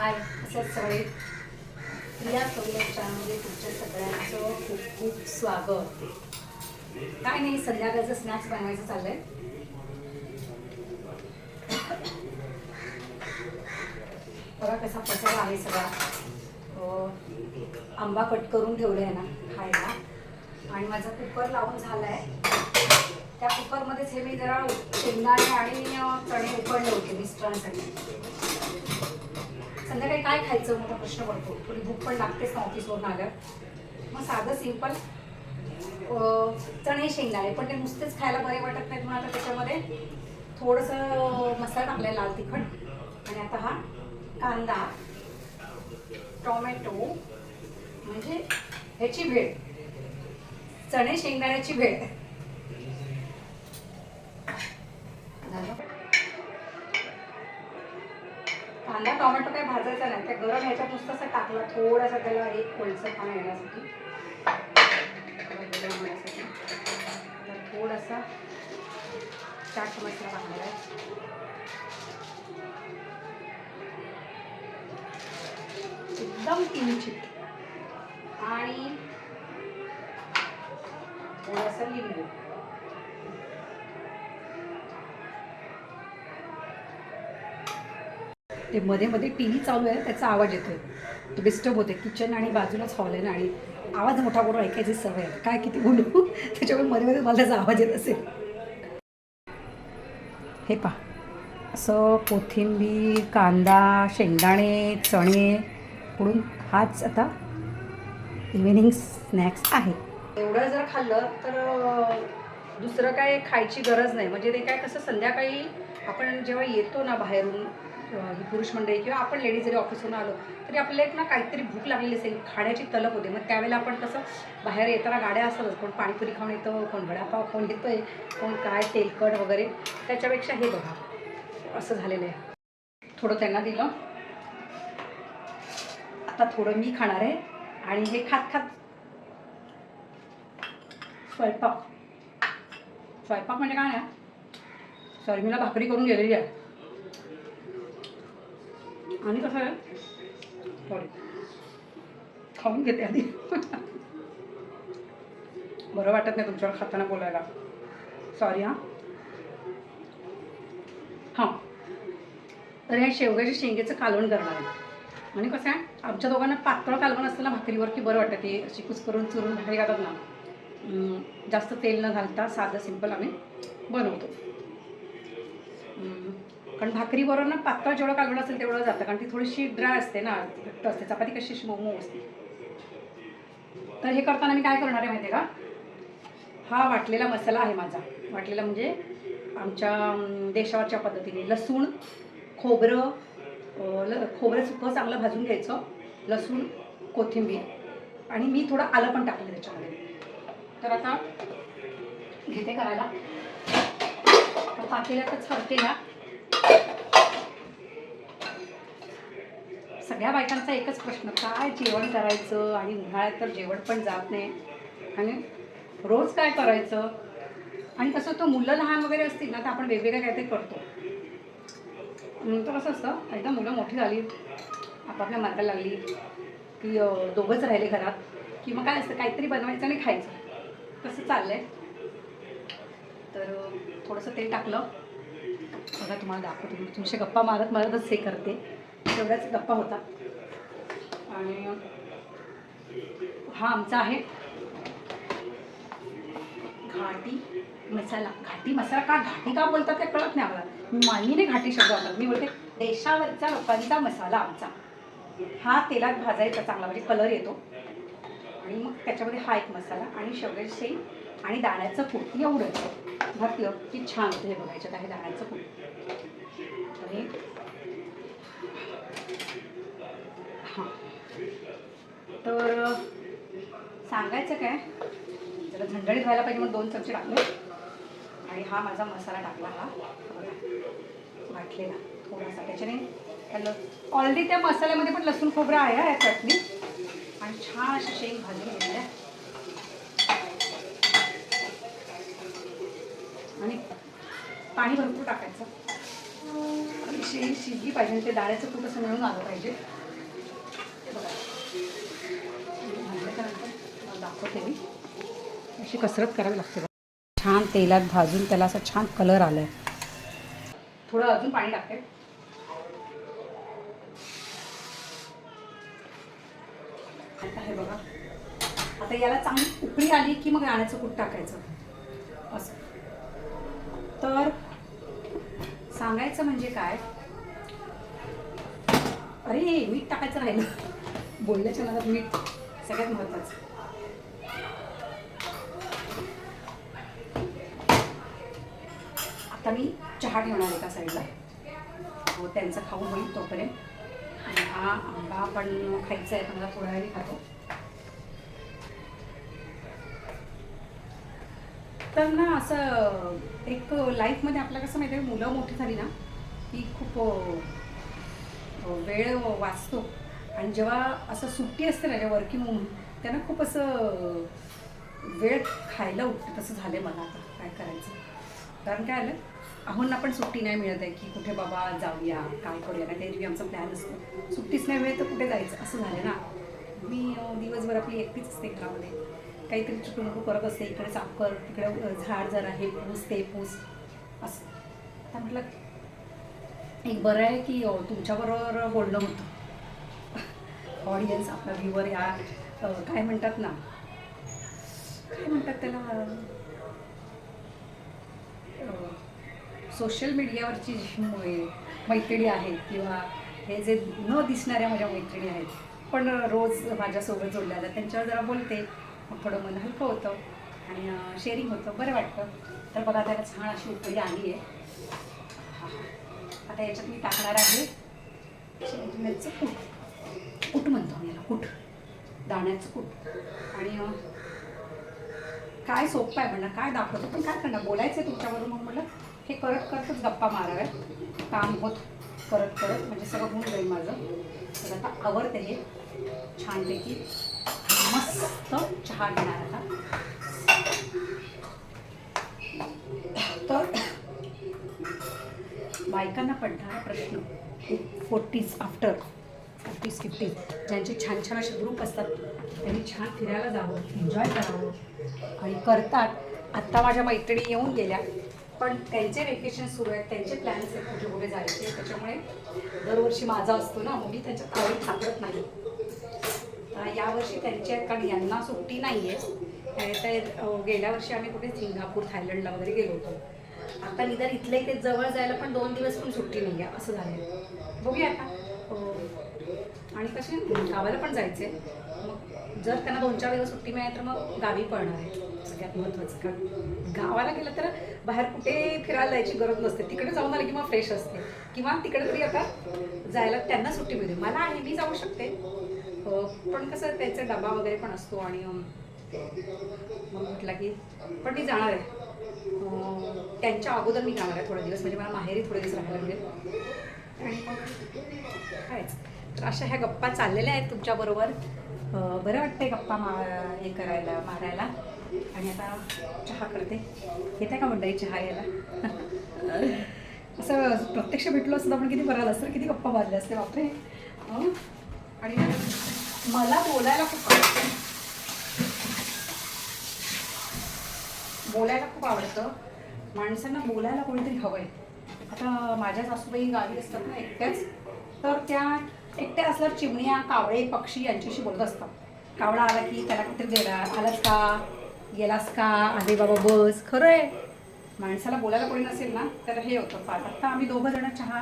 हाय असंच सगळे प्रिया कविता तुमच्या सगळ्यांचं खूप खूप स्वागत. काय नाही संध्याकाळचं स्नॅक्स बनवायचं चाललंय. बघा कसा पसारा आहे सगळा. हो, आंबा कट करून ठेवले आहे ना खायला. आणि माझा कुकर लावून झाला आहे त्या कुकरमध्येच हे मी जरा शेंगदाणे आणि चणे उकडले होते मिस्टरांसाठी. संध्याकाळी काय खायचं? मोठा प्रश्न पडतो. थोडी भूक पण लागतेच ना ऑफिसवरून आल्यावर. मग साधं सिंपल चणे शेंगदाणे. पण ते नुसतेच खायला बरे वाटत नाहीत म्हणून आता त्याच्यामध्ये थोडंसं मसाला टाकलाय लाल तिखट. आणि आता हा कांदा टोमॅटो म्हणजे ह्याची भेळ. चणे शेंगदाण्याची भेळ. कांदा टोमॅटो काही भाजायचा नाही. त्या गरम ह्याच्यात नुसतं टाकला थोडासा त्याला एक कोळसर पाणी येण्यासाठी. होण्यासाठी थोडासा चाट मसाला टाकणार आहे. एकदम किंचित आणि थोडंसं लिंबू. ते मध्ये मध्ये टी व्ही चालू आहे त्याचा आवाज येतोय. तो डिस्टर्ब होते किचन आणि बाजूलाच हॉल आहे ना आणि आवाज मोठा करून ऐकायची सवय आहे. काय किती बोलू? त्याच्यामुळे मध्ये मध्ये मला त्याचा आवाज येत असेल. हे पा असं कोथिंबीर कांदा शेंगदाणे चणे पुढून हाच आता इव्हिनिंग स्नॅक्स आहे. एवढं जर खाल्लं तर दुसरं काय खायची गरज नाही. म्हणजे ते काय कसं संध्याकाळी आपण जेव्हा येतो ना बाहेरून ही पुरुष मंडळी किंवा आपण लेडीज जरी ऑफिसवरून आलो तरी आपल्याला एक ना काहीतरी भूक लागलेली असेल खाण्याची तलप होते. मग त्यावेळेला आपण कसं बाहेर येताना गाड्या असतातच कोण पाणीपुरी खाऊन येतं कोण वडापाव खाऊन येतोय कोण काय तेलकट वगैरे त्याच्यापेक्षा हे बघा. असं झालेलं आहे. थोडं त्यांना दिलं. आता थोडं मी खाणार आहे आणि हे खात खात स्वयंपाक. स्वयंपाक म्हणजे काय ना सॉरी मीला भाकरी करून गेलेली आहे. आणि कसं आहे? सॉरी खाऊन घेते आधी. बरं वाटत नाही तुमच्यावर खाताना बोलायला. सॉरी हां. हां. तर हे शेवग्याच्या शेंगेचं कालवण करणार आहे. आणि कसं आहे? आमच्या दोघांना पातळ कालवण असतं ना भाकरीवर की बरं वाटतं ते? अशी कुस करून चुरून भाकरी खातात ना. जास्त तेल न घालता साधं सिंपल आम्ही बनवतो. कारण भाकरीबरोबर ना पातळ जेवढं कालवण असेल तेवढं जातं कारण ती थोडीशी ड्राय असते ना घट्ट असते चपाती कशी अशी मऊ असते. तर हे करताना मी काय करणार आहे माहिती आहे का? हा वाटलेला मसाला आहे माझा. वाटलेला म्हणजे आमच्या देशावरच्या पद्धतीने लसूण खोबरं ल खोबरं सुकं चांगलं भाजून घ्यायचं लसूण कोथिंबीर आणि मी थोडं आलं पण टाकलं त्याच्यामध्ये. तर आता घेते करायला. तर पातेल्यातच करते ना. सगळ्या बायकांचा एकच प्रश्न काय जेवण करायचं आणि उन्हाळ्यात तर जेवण पण जात नाही. आणि रोज काय करायचं? आणि कसं तो मुलं लहान वगैरे असतील ना तर आपण वेगवेगळं काहीतरी करतो. नंतर कसं असतं एकदा मुलं मोठी झाली आपापल्या मार्गाला लागली की दोघंच राहिले घरात की मग काय असतं काहीतरी बनवायचं आणि खायचं. कसं चाललंय? तर थोडंसं तेल टाकलं. बघा तुम्हाला दाखवतो. मी तुमचे गप्पा मारत मारतच हे करते. तेवढ्याच गप्पा होता. आणि हा आमचा आहे. घाटी मसाला. घाटी मसाला का घाटी का बोलतात ते कळत नाही आम्हाला. मानीने घाटी शब्द वापरत. मी बोलते देशावरचा लोकांचा मसाला आमचा. हा तेलात भाजायचा चांगला म्हणजे कलर येतो. आणि मग त्याच्यामध्ये हा एक मसाला आणि शेवग्याची शेंग आणि दाण्याचं फूट एवढंच. घातलं हो. की छान होतं हे बघायच्यात आहे दाण्याचं फूट आणि हां. तर सांगायचं काय? जरा झणझणीत व्हायला पाहिजे म्हणून दोन चमचे टाकले. आणि हा माझा मसाला टाकला हा. वाटलेला थोडासा. त्याच्याने ऑलरेडी त्या मसाल्यामध्ये पण लसूण खोबरं आहे याच्यातली. या चटणी छान अशी शेंग भाजून घेतली आणि पाणी भरपूर टाकायचं. अशी शिजली पाहिजे ते डाळ्याचं खूप असं मिळून आलं पाहिजे. दाखवते मी. अशी कसरत करावी लागते छान तेलात भाजून त्याला असं छान कलर आलाय. थोडं अजून पाणी टाकते आता हे बघा. आता याला चांगली उकळी आली की मग राण्याचं कूट टाकायचं. असं. तर सांगायचं म्हणजे काय? अरे मीठ टाकायचं राहिलं. बोलण्याच्या मनात मीठ सगळ्यात महत्वाचं. आता मी चहा ठेवणार आहे एका साईडला. हो त्यांचं खाऊन होईल तोपर्यंत. आणि हा आंबा पण खायचा आहे मला थोड्या वेळी खातो. तर ना असं एक लाईफमध्ये आपल्याला कसं माहिती आहे मुलं मोठी झाली ना की खूप वेळ वाचतो. आणि जेव्हा असं सुट्टी असते ना जेव्हा वर्किंग होऊन त्यांना खूप असं वेळ खायला उठते तसं झालं मला आता काय करायचं. कारण काय आलं अहोंना पण सुट्टी नाही मिळत आहे की कुठे बाबा जाऊया काय करूया ना काहीतरी आमचा प्लॅन असतो. सुट्टीच नाही मिळत तर कुठे जायचं? असं झालं ना. मी दिवसभर आपली एकटीच असते घरामध्ये. काहीतरी चुटूमुटू करत असते. इकडे साफ कर तिकडे झाड जरा हे पूस ते पूस. असं. आता म्हटलं एक बरं आहे की तुमच्याबरोबर बोलणं होतं. ऑडियन्स आपला व्ह्युअर या काय म्हणतात ना? काय म्हणतात त्याला? सोशल मीडियावरची जी मैत्रिणी आहेत किंवा हे जे न दिसणाऱ्या माझ्या मैत्रिणी आहेत पण रोज माझ्यासोबत जोडल्या जातात त्यांच्यावर जरा बोलते. मग थोडं मन हलकं होतं आणि शेअरिंग होतं. बरं वाटतं. तर बघा त्याला छान अशी उकळी आली आहे. हा. आता याच्यात मी टाकणार आहे. शेंगदाण्याचं कूट. कूट म्हणतो आम्ही याला कूट. दाण्याचं कूट. आणि काय सोपं आहे म्हणणं काय दाखवतो? पण काय करणार? बोलायचं आहे तुमच्याबरोबर मग मला? हे करत करतच गप्पा माराव्या काम होत करत करत म्हणजे सगळं होऊन जाईल माझं. तर आता आवडते हे. छानपैकी मस्त चहा घेणार आता. तर बायकांना पडणारा प्रश्न फोर्टीज आफ्टर फिफ्टीज फिफ्टीज ज्यांचे छान छान असे ग्रुप असतात त्यांनी छान फिरायला जावं एन्जॉय करावं. आणि करतात. आत्ता माझ्या मैत्रिणी येऊन गेल्या. पण त्यांचे वेकेशन सुरू आहेत त्यांचे प्लॅन्स आहेत कुठे कुठे जायचे त्याच्यामुळे दरवर्षी माझा असतो ना मग मी त्यांच्या काही थांबत नाही. तर यावर्षी त्यांची आहेत कारण यांना सुट्टी नाही आहे तर गेल्या वर्षी आम्ही कुठे सिंगापूर थायलंडला वगैरे गेलो होतो. आता निदान इथले इथे जवळ जायला पण दोन दिवस पण सुट्टी नाही आहे असं झालं बघूया आता. हो. आणि कसे? गावाला पण जायचे मग जर त्यांना दोन चार दिवस सुट्टी मिळाली तर मग गावी पळणार आहे. सगळ्यात महत्त्वाचं कारण गावाला गेलं तर बाहेर कुठे फिरायला जायची गरज नसते. तिकडे जाऊन आले किंवा फ्रेश असते. किंवा तिकडे तरी आता जायला त्यांना सुट्टी मिळते. मला आहे मी जाऊ शकते. पण कसं त्याचा डबा वगैरे पण असतो आणि मग म्हटलं की पण मी जाणार आहे. त्यांच्या अगोदर मी जाणार आहे थोडे दिवस. म्हणजे मला माहेरी थोडे दिवस राहायला मिळेल. आणि मग कायच तर अशा ह्या गप्पा चाललेल्या आहेत तुमच्याबरोबर बरं वाटतंय गप्पा मा हे करायला मारायला. आणि आता चहा करते. येते का म्हणताय चहा यायला? असं प्रत्यक्ष भेटलो असतं आपण किती बरं असतं किती गप्पा मारले असते बापरे. आणि मला बोलायला खूप आवडतं. बोलायला खूप आवडतं. माणसांना बोलायला कोणीतरी हवं आहे आता माझ्या सासूबाई गावी असतात ना एकट्याच तर त्या एकट्या असल्यावर चिमण्या कावळे पक्षी यांच्याशी बोलत असतात. कावळा आला की त्याला कुठे देणार? आलास का? गेलास का? अरे बाबा बस. खरं आहे माणसाला बोलायला कोणी नसेल ना? तर हे होतं फार आत्ता आम्ही दोघं जण चहा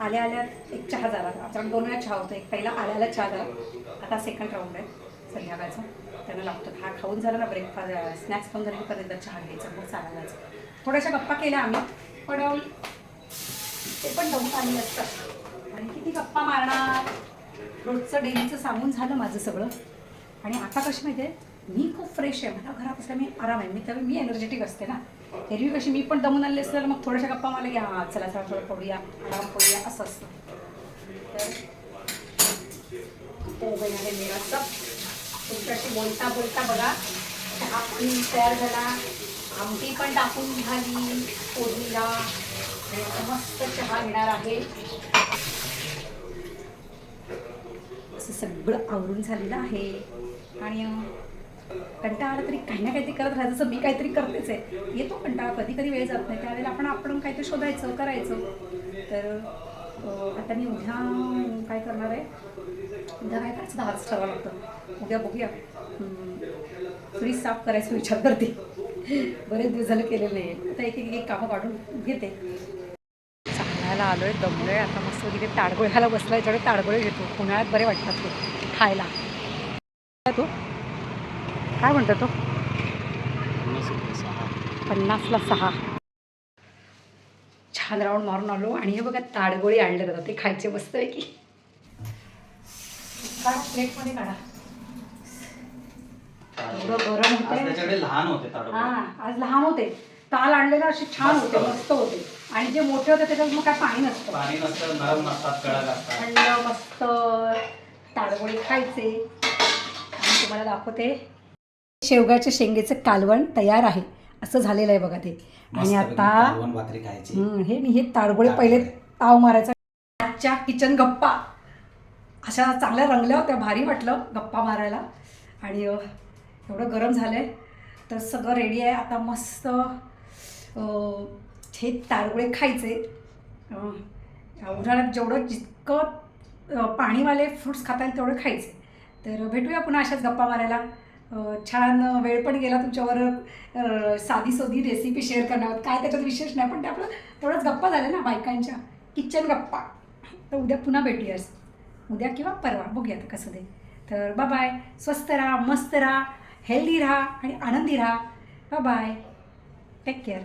आल्या आल्या एक चहा झाला. आमच्याकडे दोन वेळा चहा होतो एक पहिला आल्या आल्या चहा झाला. आता सेकंड राऊंड आहे संध्याकाळचा. त्यांना लागतो हा खाऊन झाला ना ब्रेकफास्ट स्नॅक्स खाऊन झालं की परत एकदा चहा घ्यायचा. मग चालायला थोड्याशा गप्पा केल्या आम्ही. पण ते पण दमून आली असतात. किती गप्पा मारणार? रोजचं डेलीचं सांगून झालं माझं सगळं. आणि आता कशी माहिती आहे मी खूप फ्रेश आहे. मला घरात असल्या मी आराम आहे. मी त्यावेळी मी एनर्जेटिक असते ना. एरवी कशी मी पण दमून आले असते तर मग थोड्याशा गप्पा मला घ्या चला चला थोडं पडूया आराम पडूया असं असतं. तर हो बहिणारे मेरा तुमच्याशी बोलता बोलता बघा. चहा पण तयार झाला. आमटी पण टाकून झाली. फोडणीला. मस्त चहा घेणार आहे असं सगळं आवरून झालेलं आहे. आणि कंटाळा तरी काही ना काहीतरी करत राहायचं जसं मी काहीतरी करतेच आहे. येतो कंटाळा कधी कधी वेळ जात नाही. त्यावेळेला आपण आपण काहीतरी शोधायचं करायचं. तर आता मी उद्या काय करणार आहे? उद्या काय करायचं? दहाच ठरवा लागतं. उद्या बघूया. फ्रीज साफ करायचा विचार करते. बरेच दिवस झालं केलेलं नाही. आता एक एक एक कामं काढून घेते. चालायला आलो आहे दमलो आहे आता मस्त तिथे ताडगोळ ह्याला बसला याच्याकडे ताडगोळे घेतो. उन्हाळ्यात बरे वाटतात ते खायला. तो? काय म्हणतो तो? पन्नासला सहा. छान राऊंड मारून आलो. आणि हे बघा ताडगोळी आणले जातात ते खायचे मस्त आहे की काढा प्लेटमध्ये काढा. गरम त्याच्याकडे लहान होते. हा आज लहान होते. ताल आणलेले असे छान होते होते. मस्त होते. आणि जे मोठे होते त्याच्यात मग काय पाणी नसतं. पाणी नसतं नरम नसतात कडक असतात. थंड मस्त ताडगोळी खायचे. आणि तुम्हाला दाखवते. शेवगाच्या शेंगेचं कालवण तयार आहे. असं झालेलं आहे बघा ते. आणि आता कालवण भाकरी खायची. हम्म, हे हे ताडगोळे पहिले ताव मारायचा. आजच्या किचन गप्पा. अशा चांगल्या रंगल्या होत्या भारी वाटलं गप्पा मारायला. आणि अ, एवढं गरम झालं आहे तर सगळं रेडी आहे. आता मस्त अ, हे तारगुळे खायचे. उन्हाळ्यात जेवढं जितकं पाणीवाले फ्रुट्स खाता येईल तेवढं खायचे. तर भेटूया पुन्हा अशाच गप्पा मारायला. छान वेळ पण गेला तुमच्यावर साधी सोधी रेसिपी शेअर करणार काय त्याच्यात विशेष नाही पण ते आपलं तेवढंच गप्पा झाल्या ना बायकांच्या. किचन गप्पा. तर उद्या पुन्हा भेटूयास उद्या किंवा परवा बघूया आता कसं ते तर बाय बाय स्वस्त राहा मस्त राहा हेल्दी राहा आणि आनंदी राहा. Bye bye take care